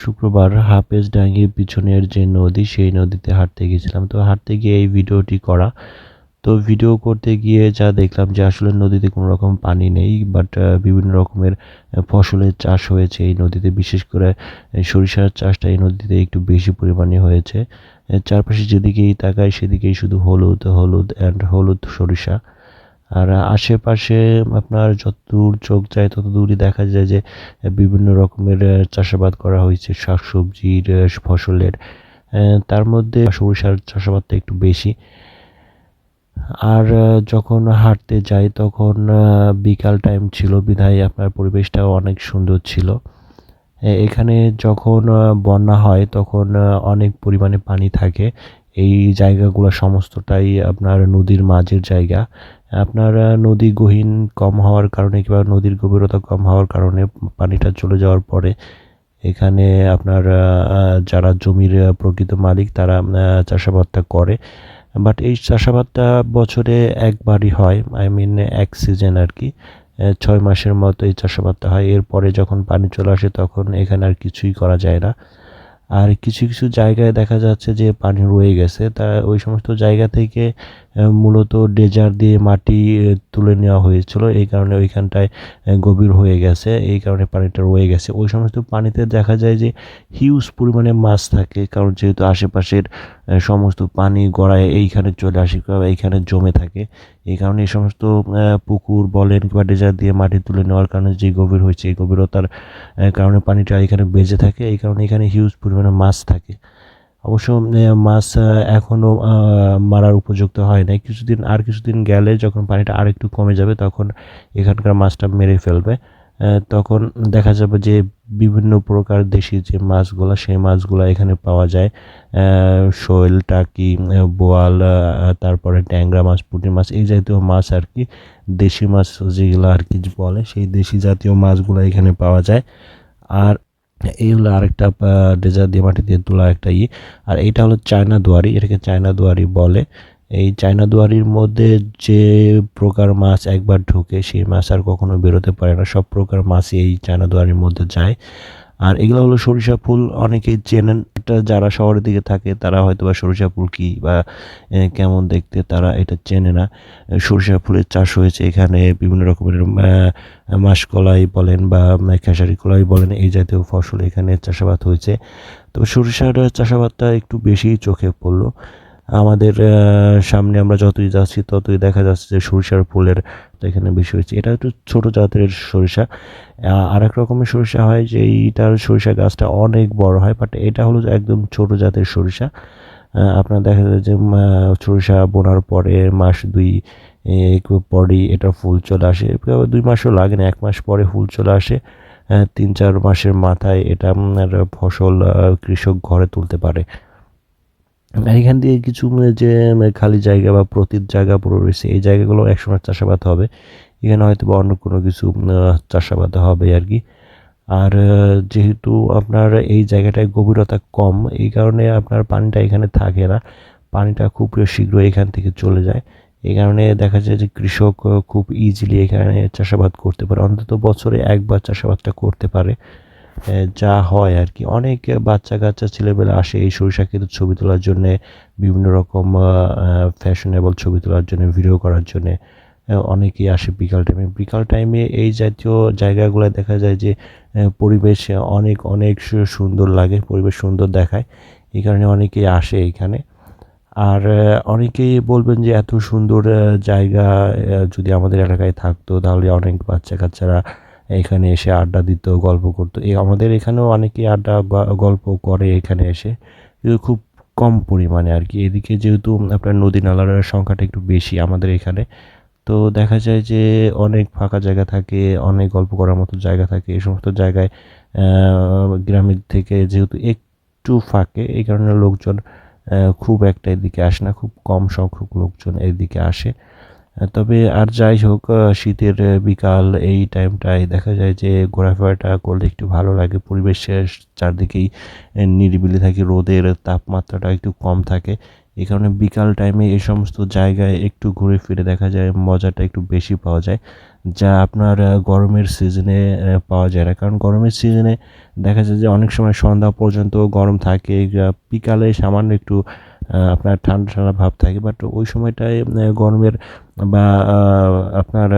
শুক্রবার হাফেজ ডাঙ্গির পিছনের যে নদী, সেই নদীতে হাঁটতে গেছিলাম তো হাঁটতে গিয়ে এই ভিডিওটি করা। তো ভিডিও করতে গিয়ে যা দেখলাম যে আসলে নদীতে কোনো রকম পানি নেই বাট বিভিন্ন রকমের ফসলের চাষ হয়েছে এই নদীতে। বিশেষ করে সরিষার চাষটা এই নদীতে একটু বেশি পরিমাণে হয়েছে। চারপাশে যেদিকেই তাকাই সেদিকেই শুধু হলুদ হলুদ অ্যান্ড হলুদ সরিষা। আর আশেপাশে আপনার যত দূর চোখ যায় তত দূরই দেখা যায় যে, বিভিন্ন রকমের চাষাবাদ করা হয়েছে শাকসবজির ফসলের। তার মধ্যে সরিষার চাষাবাদটা একটু বেশি। আর যখন হাঁটতে যাই, তখন বিকাল টাইম ছিল, বিধায় আপনার পরিবেশটাও অনেক সুন্দর ছিল। এখানে যখন বন্যা হয়, তখন অনেক পরিমাণে পানি থাকে। এই জায়গাগুলো সমস্তটাই আপনার নদীর মাঝের জায়গা। আপনার নদী গহীন কম হওয়ার কারণে কিংবা নদীর গভীরতা কম হওয়ার কারণে পানিটা চলে যাওয়ার পরে এখানে আপনার যারা জমির প্রকৃত মালিক তারা চাষাবাদটা করে। বাট এই চাষাবাদটা বছরে একবারই হয় আই মিন এক সিজন আর কি। ছয় মাসের মতো এই চাষাবাদটা হয়। এরপরে যখন পানি চলে আসে তখন এখানে আর কিছুই করা যায় না। আর কিছু কিছু জায়গায় দেখা যাচ্ছে যে পানি রয়ে গেছে। তা ওই সমস্ত জায়গা থেকে মূলত ডেজার দিয়ে মাটি তুলে নেওয়া হয়েছিল। এই কারণে ওইখানটায় গভীর হয়ে গেছে। এই কারণে পানিটা রয়ে গেছে। ওই সমস্ত পানিতে দেখা যায় যে হিউজ পরিমাণে মাছ থাকে, কারণ যেহেতু আশেপাশের সমস্ত পানি গড়ায় এইখানে চলে আসে এইখানে জমে থাকে। এই কারণে এই সমস্ত পুকুর, বলেন কিংবা ডেজার দিয়ে মাটি তুলে নেওয়ার কারণে যে গভীর হয়েছে, এই গভীরতার কারণে পানিটা এখানে বেজে থাকে। এই কারণে এখানে হিউজ পরিমাণে মাছ থাকে। অবশ্য মাছ এখনও মারার উপযুক্ত হয় নাই। কিছুদিন, আর কিছুদিন গেলে যখন পানিটা আর একটু কমে যাবে, তখন এখানকার মাছটা মেরে ফেলবে। তখন দেখা যাবে যে বিভিন্ন প্রকার দেশি যে মাছগুলো, সেই মাছগুলো এখানে পাওয়া যায়। শোল, টাকি বোয়াল তারপরে ট্যাংরা মাছ, পুঁটি মাছ, এই জাতীয় মাছ আর কি, দেশি মাছ যেগুলো আর কি বলে, সেই দেশি জাতীয় মাছগুলো এখানে পাওয়া যায়। আর এই হলো আরেকটা ডেজার দিয়ে মাটি দিয়ে তোলা একটা ই। আর এইটা হলো চায়না দুয়ারি, এটাকে চায়না দুয়ারি বলে। এই চায়না দুয়ারির মধ্যে যে প্রকার মাছ একবার ঢুকে, সেই মাছ আর কখনো বেরোতে পারে না। সব প্রকার মাছই এই চায়না দুয়ারির মধ্যে যায়। আর এগুলো হলো সরিষা ফুল। অনেকেই চেনেন এটা, যারা শহরের দিকে থাকে, তারা হয়তো বা সরিষা ফুল কী বা কেমন দেখতে তারা এটা চেনে না। সরিষা ফুলের চাষ হয়েছে এখানে, বিভিন্ন রকমের মাসকলাই বলেন বা খেসারি কলাই বলেন, এই জাতীয় ফসল এখানে চাষাবাদ হয়েছে। তো সরিষার চাষাবাদটা একটু বেশি চোখে পড়ল। আমাদের সামনে আমরা যতই যাচ্ছি, ততই দেখা যাচ্ছে যে সরিষার ফুলের তো এখানে বেশি হয়েছে এটা একটু ছোট জাতের সরিষা। আর এক রকমের সরিষা হয় যে এইটার সরিষা গাছটা অনেক বড় হয় বাট এটা হলো একদম ছোট জাতের সরিষা। আপনার দেখা যায় যে সরিষা বোনার পরে মাস দুই পরেই এটা ফুল চলে আসে। দুই মাসও লাগে না, এক মাস পরে ফুল চলে আসে। তিন চার মাসের মাথায় এটা ফসল কৃষক ঘরে তুলতে পারে। এখান দিয়ে কিছু যে খালি জায়গা বা প্রতির জায়গা পুরো রয়েছে, এই জায়গাগুলো একসময় চাষাবাদ হবে। এখানে হয়তো বা অন্য কোনো কিছু চাষাবাদ হবে আর কি। আর যেহেতু আপনার এই জায়গাটায় গভীরতা কম, এই কারণে আপনার পানিটা এখানে থাকে না। পানিটা খুব শীঘ্র এখান থেকে চলে যায়। এই কারণে দেখা যায় যে কৃষক খুব ইজিলি এখানে চাষাবাদ করতে পারে। অন্তত বছরে একবার চাষাবাদটা করতে পারে। যা হয় আর কি। অনেক বাচ্চা কাচ্চা ছেলেবেলা আসে এই সরিষা কিন্তু ছবি তোলার জন্য, বিভিন্ন রকম ফ্যাশনেবল ছবি তোলার জন্য ভিডিও করার জন্য অনেকেই আসে বিকাল টাইমে বিকাল টাইমে এই জাতীয় জায়গাগুলো দেখা যায় যে পরিবেশ অনেক অনেক সুন্দর লাগে, পরিবেশ সুন্দর দেখায়। এই কারণে অনেকেই আসে এখানে। আর অনেকেই বলবেন যে এত সুন্দর জায়গা যদি আমাদের এলাকায় থাকতো, তাহলে অনেক বাচ্চা কাচ্চারা এখানে এসে আড্ডা দিত, গল্প করতো। এই আমাদের এখানেও অনেকেই আড্ডা গল্প করে এখানে এসে। কিন্তু খুব কম পরিমাণে আর কি। এদিকে যেহেতু আপনার নদী নালার সংখ্যাটা একটু বেশি আমাদের এখানে, তো দেখা যায় যে অনেক ফাঁকা জায়গা থাকে, অনেক গল্প করার মতো জায়গা থাকে। এই সমস্ত জায়গায় গ্রামের থেকে যেহেতু একটু ফাঁকে, এই কারণে লোকজন খুব একটা এদিকে আসে না। খুব কম সংখ্যক লোকজন এদিকে আসে। তবে আর যাই হোক শীতের বিকাল এই টাইমটায় দেখা যায় যে ঘোরাফেরাটা করলে একটু ভালো লাগে। পরিবেশের চারদিকেই নিরিবিলি থাকে, রোদের তাপমাত্রাটা একটু কম থাকে। এই কারণে বিকাল টাইমে এই সমস্ত জায়গায় একটু ঘুরে ফিরে দেখা যায়, মজাটা একটু বেশি পাওয়া যায়, যা আপনার গরমের সিজনে পাওয়া যায় না। কারণ গরমের সিজনে দেখা যায় যে অনেক সময় সন্ধ্যা পর্যন্ত গরম থাকে বিকালে সামান্য একটু আপনার ঠান্ডা ঠান্ডা ভাব থাকে বাট ওই সময়টায় গরমের বা আপনার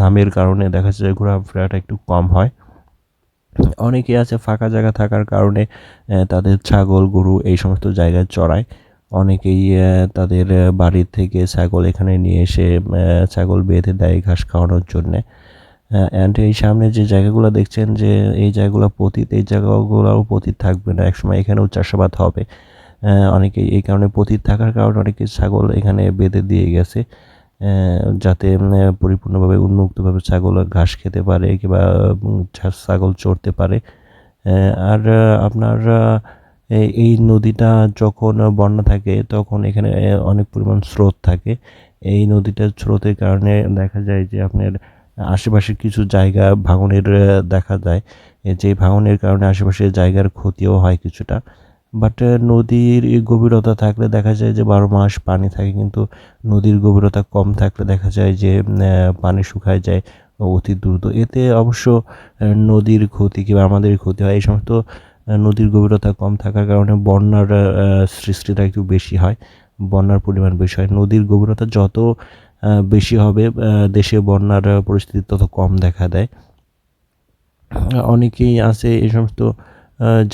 ঘামের কারণে দেখা যায় ঘোরাফেরাটা একটু কম হয়। অনেকে আছে ফাঁকা জায়গা থাকার কারণে তাদের ছাগল, গরু এই সমস্ত জায়গায় চড়ায়। অনেকেই তাদের বাড়ির থেকে ছাগল এখানে নিয়ে এসে ছাগল বেঁধে দেয় ঘাস খাওয়ানোর জন্যে। অ্যান্ড এই সামনে যে জায়গাগুলো দেখছেন যে, এই জায়গাগুলো পতিত, এই জায়গাগুলোও পতিত থাকবে না। একসময় এখানেও চাষাবাদ হবে। অনেকে এই কারণে পতিত থাকার কারণে অনেকে ছাগল এখানে বেঁধে দিয়ে গেছে যাতে পরিপূর্ণভাবে উন্মুক্তভাবে ছাগল ঘাস খেতে পারে কিংবা ছাগল চড়তে পারে। আর আপনার এই নদীটা যখন বন্যা থাকে তখন এখানে অনেক পরিমাণ স্রোত থাকে। এই নদীটার স্রোতের কারণে দেখা যায় যে আপনার আশেপাশের কিছু জায়গা ভাঙনের দেখা যায়। যে ভাঙনের কারণে আশেপাশের জায়গার ক্ষতিও হয় কিছুটা। বাট নদীর গভীরতা থাকলে দেখা যায় যে বারো মাস পানি থাকে, কিন্তু নদীর গভীরতা কম থাকলে দেখা যায় যে পানি শুকায় যায় অতি দ্রুত। এতে অবশ্য নদীর ক্ষতি কিংবা আমাদের ক্ষতি হয়। এই সমস্ত নদীর গভীরতা কম থাকার কারণে বন্যার সৃষ্টিটা একটু বেশি হয়, বন্যার পরিমাণ বেশি হয়। নদীর গভীরতা যত বেশি হবে দেশে বন্যার পরিস্থিতি তত কম দেখা দেয়। অনেকেই আছে এই সমস্ত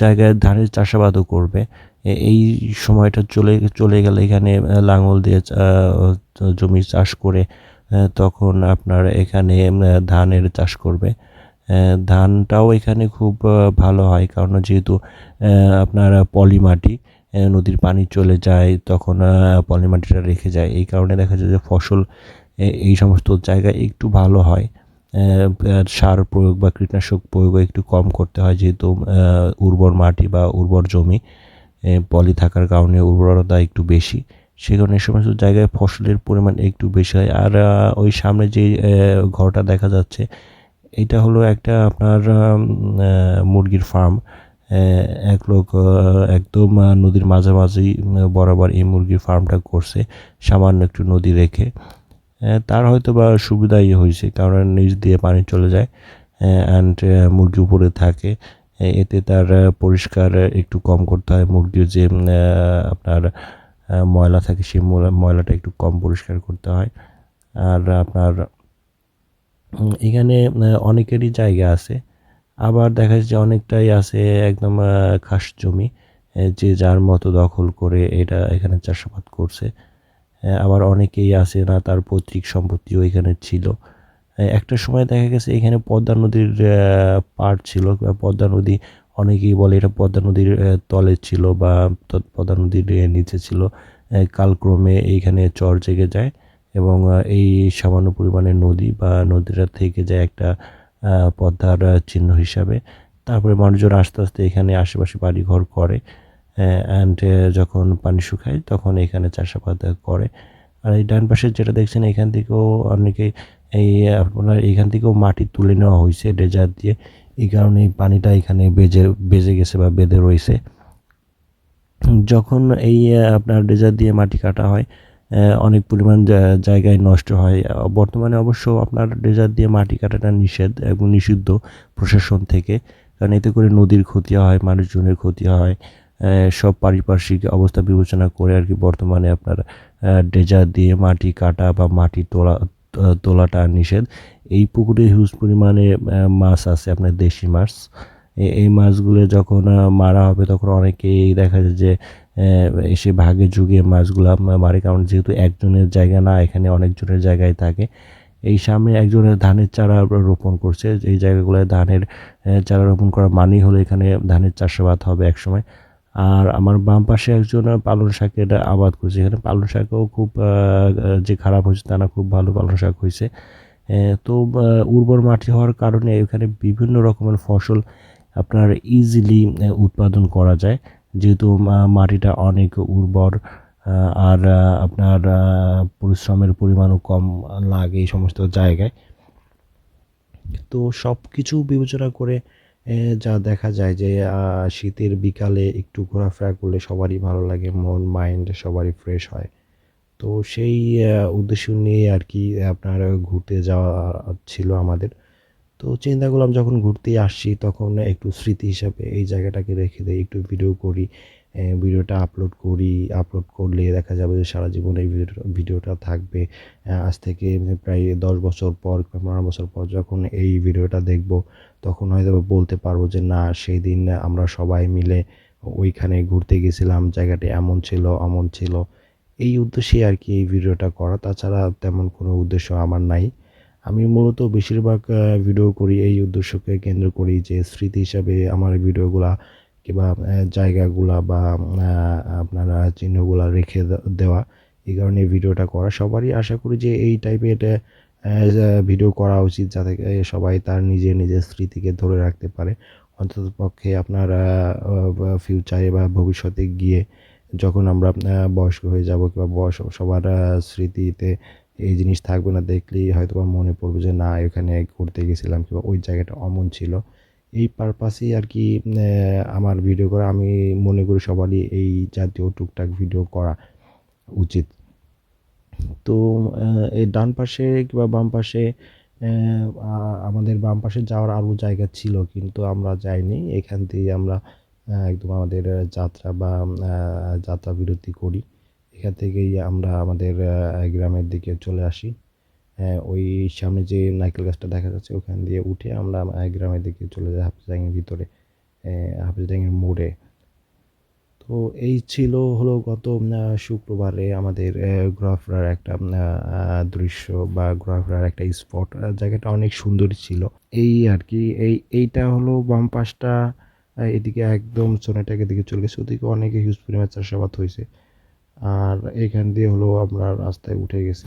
জায়গায় ধানের চাষাবাদও করবে। এই সময়টা চলে চলে গেলে এখানে লাঙল দিয়ে জমি চাষ করে তখন আপনার এখানে ধানের চাষ করবে। ধানটাও এখানে খুব ভালো হয় কারণ যেহেতু আপনার পলি মাটি নদীর পানি চলে যায়, তখন পলি মাটিটা রেখে যায়। এই কারণে দেখা যায় যে ফসল এই সমস্ত জায়গায় একটু ভালো হয়। সার প্রয়োগ বা কীটনাশক প্রয়োগ একটু কম করতে হয় যেহেতু উর্বর মাটি বা উর্বর জমি পলি থাকার কারণে উর্বরতা একটু বেশি। সে কারণে সমস্ত জায়গায় ফসলের পরিমাণ একটু বেশি হয়। আর ওই সামনে যে ঘরটা দেখা যাচ্ছে, এটা হলো একটা আপনার মুরগির ফার্ম। এক লোক একদম নদীর মাঝামাঝি বরাবর এই মুরগির ফার্মটা করছে, সামান্য একটু নদী রেখে। তার হয়তো বা সুবিধাই হয়েছে, কারণ নিচ দিয়ে পানি চলে যায় অ্যান্ড মুরগি উপরে থাকে। এতে তার পরিষ্কার একটু কম করতে হয় মুরগির যে আপনার ময়লা থাকে সেই ময়লাটা একটু কম পরিষ্কার করতে হয়। আর আপনার এখানে অনেকেরই জায়গা আছে, আবার দেখা যাচ্ছে যে অনেকটাই আছে একদম খাস জমি যে যার মতো দখল করে এটা এখানে চাষাবাদ করছে। আবার অনেকেই আছে না, তার পৈতৃক সম্পত্তিও এখানে ছিল। একটা সময় দেখা গেছে এখানে পদ্মা নদীর পাড় ছিল পদ্মা নদী অনেকেই বলে এটা পদ্মা নদীর তলে ছিল বা পদ্মা নদীর নিচে ছিল। কালক্রমে এইখানে চর জেগে যায় এবং এই সামান্য পরিমাণে নদী বা নদীটা থেকে যায় একটা পদ্মার চিহ্ন হিসাবে। তারপরে মানুষজন আস্তে আস্তে এখানে আশেপাশে বাড়ি ঘর করে। অ্যান্ড যখন পানি শুকায় তখন এখানে চাষাবাদ করে। আর এই ডান পাশে যেটা দেখছেন, এখান থেকেও অনেকে এই, আপনার এখান থেকেও মাটি তুলে নেওয়া হয়েছে ডেজার দিয়ে। এই কারণে পানিটা এখানে বেজে বেজে গেছে বা বেঁধে রয়েছে। যখন এই আপনার ডেজার দিয়ে মাটি কাটা হয় অনেক পরিমাণ জায়গায় নষ্ট হয়। বর্তমানে অবশ্য আপনার ডেজার দিয়ে মাটি কাটাটা নিষেধ এবং নিষিদ্ধ প্রশাসন থেকে। কারণ এতে করে নদীর ক্ষতি হয়, মানুষজনের ক্ষতি হয়। সব পারিপার্শ্বিক অবস্থা বিবেচনা করে আর কি বর্তমানে আপনার ডেজার দিয়ে মাটি কাটা বা মাটি তোলা তোলাটা নিষেধ। এই পুকুরে হিউজ পরিমাণে মাছ আছে আপনার দেশি মাছ। এই মাছগুলো যখন মারা হবে তখন অনেকেই দেখা যায় যে এসে ভাগে যুগে মাছগুলা মারে। কারণ যেহেতু একজনের জায়গা না, এখানে অনেকজনের জায়গায় থাকে। এই সামনে একজনের ধানের চারা রোপণ করছে। এই জায়গাগুলোয় ধানের চারা রোপণ করা মানেই হলো এখানে ধানের চাষাবাদ হবে একসময়। আর আমার বাম পাশে একজন পালং শাকের আবাদ করছে। এখানে পালং শাকও খুব যে খারাপ হয়েছে তা না, খুব ভালো পালং শাক হয়েছে। তো উর্বর মাটি হওয়ার কারণে এখানে বিভিন্ন রকমের ফসল আপনার ইজিলি উৎপাদন করা যায়। যেহেতু মাটিটা অনেক উর্বর আর আপনার পরিশ্রমের পরিমাণও কম লাগে এই সমস্ত জায়গায়। তো সব কিছু বিবেচনা করে যা দেখা যায় যে শীতের বিকালে একটু ঘোরাফেরা করলে সবারই ভালো লাগে, মন, মাইন্ড সবারই ফ্রেশ হয়। তো সেই উদ্দেশ্য নিয়ে আর কি আপনার ঘুরতে যাওয়া ছিল আমাদের। তো চিন্তা করলাম যখন ঘুরতে আসছি তখন একটু স্মৃতি হিসাবে এই জায়গাটাকে রেখে দিই, একটু ভিডিও করি। ভিডিওটা আপলোড করি আপলোড করলে দেখা যাবে যে সারা জীবন এই ভিডিওটা ভিডিওটা থাকবে। আজ থেকে প্রায় দশ বছর পর পনেরো বছর পর যখন এই ভিডিওটা দেখব, তখন হয়তো বলতে পারব যে না, সেই দিন আমরা সবাই মিলে ওইখানে ঘুরতে গেছিলাম, জায়গাটা এমন ছিল এমন ছিল। এই উদ্দেশ্যে আর কি এই ভিডিওটা করা। তাছাড়া তেমন কোনো উদ্দেশ্য আমার নাই। আমি মূলত বেশিরভাগ ভিডিও করি, এই উদ্দেশ্যকে কেন্দ্র করি যে স্মৃতি হিসাবে আমার ভিডিওগুলা কিংবা জায়গাগুলা বা আপনারা চিহ্নগুলা রেখে দেওয়া, এই কারণে ভিডিওটা করা। সবারই আশা করি যে এই টাইপের ভিডিও করা উচিত যাতে সবাই তার নিজের নিজের স্মৃতিকে ধরে রাখতে পারে। অন্তত পক্ষে আপনার ফিউচারে বা ভবিষ্যতে গিয়ে যখন আমরা বয়স্ক হয়ে যাব কিংবা বয়স, সবার স্মৃতিতে এই জিনিস থাকবে না, দেখলেই হয়তো মনে পড়বে যে, না, এখানে ঘুরতে গেছিলাম কিংবা, ওই জায়গাটা অমন ছিল। এই পারপাসেই আর কি আমার ভিডিও করা। আমি মনে করি সবারই এই জাতীয় টুকটাক ভিডিও করা উচিত। তো এই ডান পাশে কিংবা বাম পাশে আমাদের বাম পাশে যাওয়ার আরও জায়গা ছিল, কিন্তু আমরা যাইনি। এখান থেকে আমরা একদম আমাদের যাত্রা বা যাত্রা বিরতি করি। এখান থেকেই আমরা আমাদের গ্রামের দিকে চলে আসি। ওই সামনে যে নারকেল গাছটা দেখা যাচ্ছে ওখান দিয়ে উঠে আমরা গ্রামের দিকে চলে যাই হাফিজডাঙ্গির ভিতরে হাফিজডাঙ্গির মোড়ে। তো এই ছিল হলো গত শুক্রবারে আমাদের আহ, ঘোরাফেরার একটা দৃশ্য বা ঘোরাফেরার একটা স্পট জায়গাটা অনেক সুন্দর ছিল। এই আর কি এই এইটা হলো বাম পাশটা এদিকে একদম সোনাটাকে দিকে চলে গেছে ওদিকে অনেকে হিউজ পরিমাণ চাষাবাদ হয়েছে। আর এখান দিয়ে হলো আমরা রাস্তায় উঠে গেছি।